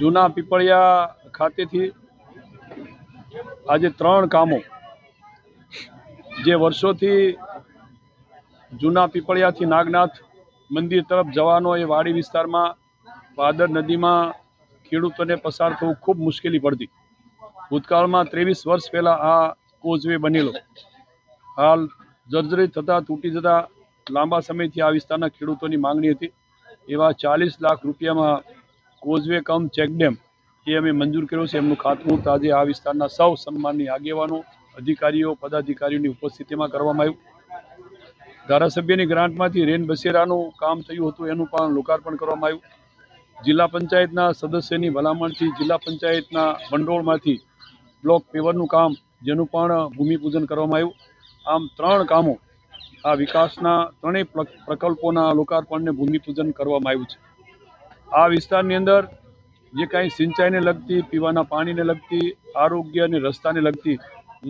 જૂના પીપળિયા ખાતેથી આજે ત્રણ કામો જે વર્ષોથી જૂના પીપળિયાથી નાગનાથ મંદિર તરફ જવાનો એ વાડી વિસ્તારમાં ભાદર નદીમાં ખેડૂતોને પસાર થવું ખૂબ મુશ્કેલી પડતી. ભૂતકાળમાં ત્રેવીસ વર્ષ પહેલાં આ કોઝવે બનેલો. હાલ જર્જરિત થતાં, તૂટી જતા લાંબા સમયથી આ વિસ્તારના ખેડૂતોની માંગણી હતી. એવા ચાલીસ લાખ રૂપિયામાં કોઝવે કમ ચેકડેમ એ અમે મંજૂર કર્યો છે. એમનું ખાતમુહૂર્ત આજે આ વિસ્તારના સૌ સન્માનની આગેવાનો, અધિકારીઓ, પદાધિકારીઓની ઉપસ્થિતિમાં કરવામાં આવ્યું. ધારાસભ્યની ગ્રાન્ટમાંથી રેન બસેરાનું કામ થયું હતું, એનું પણ લોકાર્પણ કરવામાં આવ્યું. જિલ્લા પંચાયતના સદસ્યની ભલામણથી જિલ્લા પંચાયતના ભંડોળમાંથી બ્લોક પેવરનું કામ, જેનું પણ ભૂમિપૂજન કરવામાં આવ્યું. આમ ત્રણ કામો આ વિકાસના ત્રણેય પ્રકલ્પોના લોકાર્પણને ભૂમિપૂજન કરવામાં આવ્યું છે. આ વિસ્તારની અંદર જે કાંઈ સિંચાઈને લગતી, પીવાના પાણીને લગતી આરોગ્ય અને રસ્તાને લગતી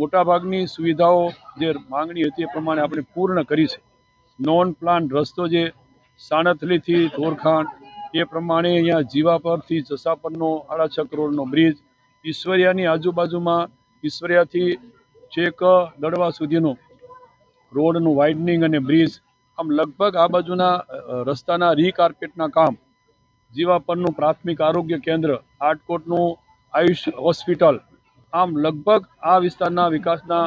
મોટાભાગની સુવિધાઓ જે માંગણી હતી એ પ્રમાણે આપણે પૂર્ણ કરી છે. નોન પ્લાન રસ્તો જે સાણથલીથી ધોરખાણ, એ પ્રમાણે અહીંયા જીવા પરથી જસાપરનો છ કરોડનો બ્રિજ, ઈશ્વરિયાની આજુબાજુમાં, ઈશ્વરિયાથી છેક દડવા સુધીનો રોડનું વાઇડનિંગ અને બ્રિજ, આમ લગભગ આ બાજુના રસ્તાના રીકાર્પેટના કામ જીવા પરનું પ્રાથમિક આરોગ્ય કેન્દ્ર આટકોટનું આયુષ હોસ્પિટલ. આમ લગભગ આ વિસ્તારના વિકાસના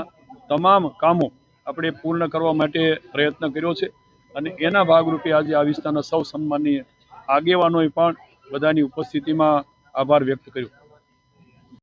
તમામ કામો આપણે પૂર્ણ કરવા માટે પ્રયત્ન કર્યો છે અને એના ભાગરૂપે આજે આ વિસ્તારના સૌ સન્માનીય આગેવાનોએ પણ બધાની ઉપસ્થિતિમાં આભાર વ્યક્ત કર્યો.